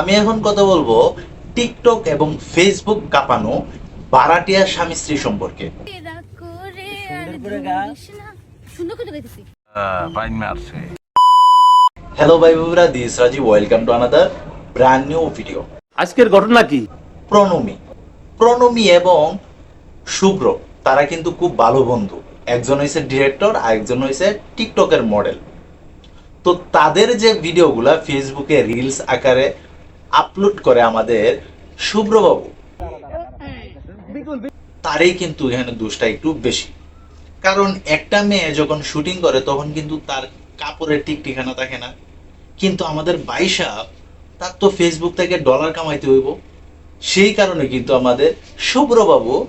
আমি এখন কথা বলব টিকটক এবং ফেসবুক কাঁপানো বারাটিয়া স্বামী স্ত্রী সম্পর্কে। হ্যালো ভাই বাবুরা দিস রাজি welcome to another brand new video আজকের ঘটনা কি? প্রণমী। প্রণমী এবং শুভ্র তারা কিন্তু খুব ভালো বন্ধু। একজন হয়েছে ডিরেক্টর আর একজন হয়েছে টিকটকের মডেল তো তাদের যে ভিডিওগুলা ফেসবুকে রিলস আকারে আপলোড করে আমাদের শুভ্রবাবু তারই কিন্তু এখানে দোষটা একটু বেশি। কারণ একটা মেয়ে যখন শুটিং করে, তখন কিন্তু তার কাপড়ের ঠিক ঠিকানা থাকে না। কিন্তু আমাদের বাইশা, তার তো ফেসবুক থেকে ডলার কামাইতে হইব। সেই কারণে কিন্তু আমাদের শুভ্রবাবু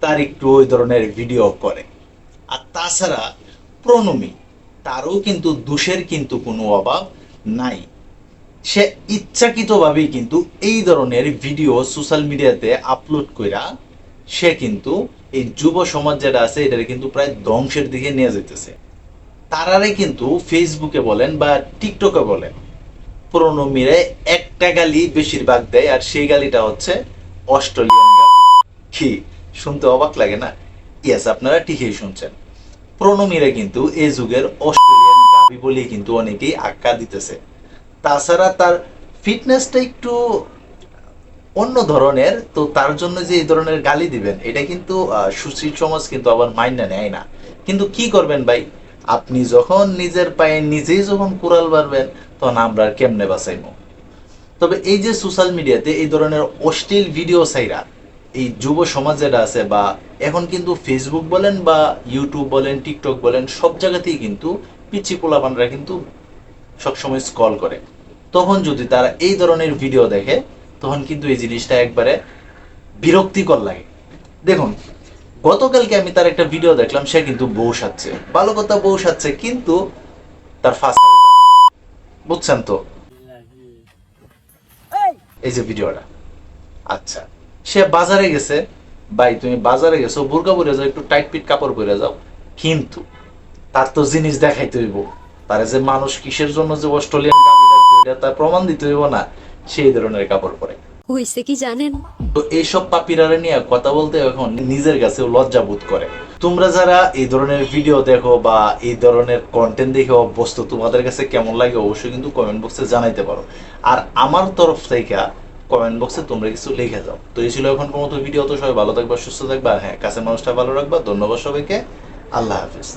তার একটু ওই ধরনের ভিডিও করে। আর তাছাড়া প্রণমী, তারও কিন্তু দোষের কিন্তু কোনো অভাব নাই। সে ইচ্ছাকৃতভাবেই কিন্তু এই ধরনের ভিডিও সোশ্যাল মিডিয়াতে আপলোড কইরা সে কিন্তু এই যুব সমাজ যেটা আছে এটা কিন্তু প্রায় ধ্বংসের দিকে নিয়ে যেতেছে তারারে কিন্তু ফেসবুকে বলেন বা টিকটকে বলেন প্রণমীরে একটা গালি বেশিরভাগ দেয় আর সেই গালিটা হচ্ছে অস্ট্রেলিয়ান গালি। কি? শুনতে অবাক লাগে না? ইয়াস আপনারা ঠিকই শুনছেন। প্রণমীরে কিন্তু এই যুগের অস্ট্রেলিয়ান গাবি বলেই কিন্তু অনেকেই আখ্যা দিতেছে। তাছাড়া তার ফিটনেসটা একটু অন্য ধরনের, তো তার জন্য যে এই ধরনের গালি দিবেন, এটা কিন্তু সুশীল সমাজ কিন্তু আবার মাইনা নেয় না। কিন্তু কি করবেন ভাই? আপনি যখন নিজের পায়ে নিজেই যখন কুড়াল বাড়বেন তখন আমরা কেমনে বাঁচাইব? তবে এই যে সোশ্যাল মিডিয়াতে এই ধরনের অশ্লীল ভিডিও সাইরা এই যুব সমাজ যেটা আছে বা এখন কিন্তু ফেসবুক বলেন বা ইউটিউব বলেন টিকটক বলেন, সব জায়গাতেই কিন্তু পিচি পোলাপানরা কিন্তু সবসময় স্কল করে। তখন যদি তারা এই ধরনের ভিডিও দেখে তখন কিন্তু এই জিনিসটা একবারে বিরক্তিকর লাগে। দেখুন গতকালকে আমি তার একটা ভিডিও দেখলাম সে কিন্তু বউ সাচ্ছে ভালো কথা বউ সাচ্ছে কিন্তু তার ফার্স্ট বুঝছেন তো? এই! যে ভিডিওটা আচ্ছা সে বাজারে গেছে। ভাই তুমি বাজারে গেছো বোরকা পরে যাও একটু টাইট পিট কাপড় পরে যাও। কিন্তু তার তো জিনিস দেখাইতে হইব। তার যে মানুষ কিসের জন্য যে অস্ট্রেলিয়ান এটা তার প্রমাণ দিতে হইব না সেই ধরনের কাপড় পরে। হয়েছে কি জানেন? তো এইসব পাপিরারে নিয়ে কথা বলতে এখন নিজের কাছে লজ্জা বোধ করে। তোমরা যারা এই ধরনের ভিডিও দেখো বা এই ধরনের কন্টেন্ট দেখে অভ্যস্ত তোমাদের কাছে কেমন লাগে অবশ্যই কিন্তু কমেন্ট বক্সে জানাইতে পারো। আর আমার তরফ থেকে কমেন্ট বক্সে তোমরা কিছু লিখে যাও তো এই ছিল এখন মতো ভিডিও তো সবাই ভালো থাকবা সুস্থ থাকবা। হ্যাঁ কাছে মানুষটা ভালো রাখবা। ধন্যবাদ সবাইকে। আল্লাহ হাফিজ।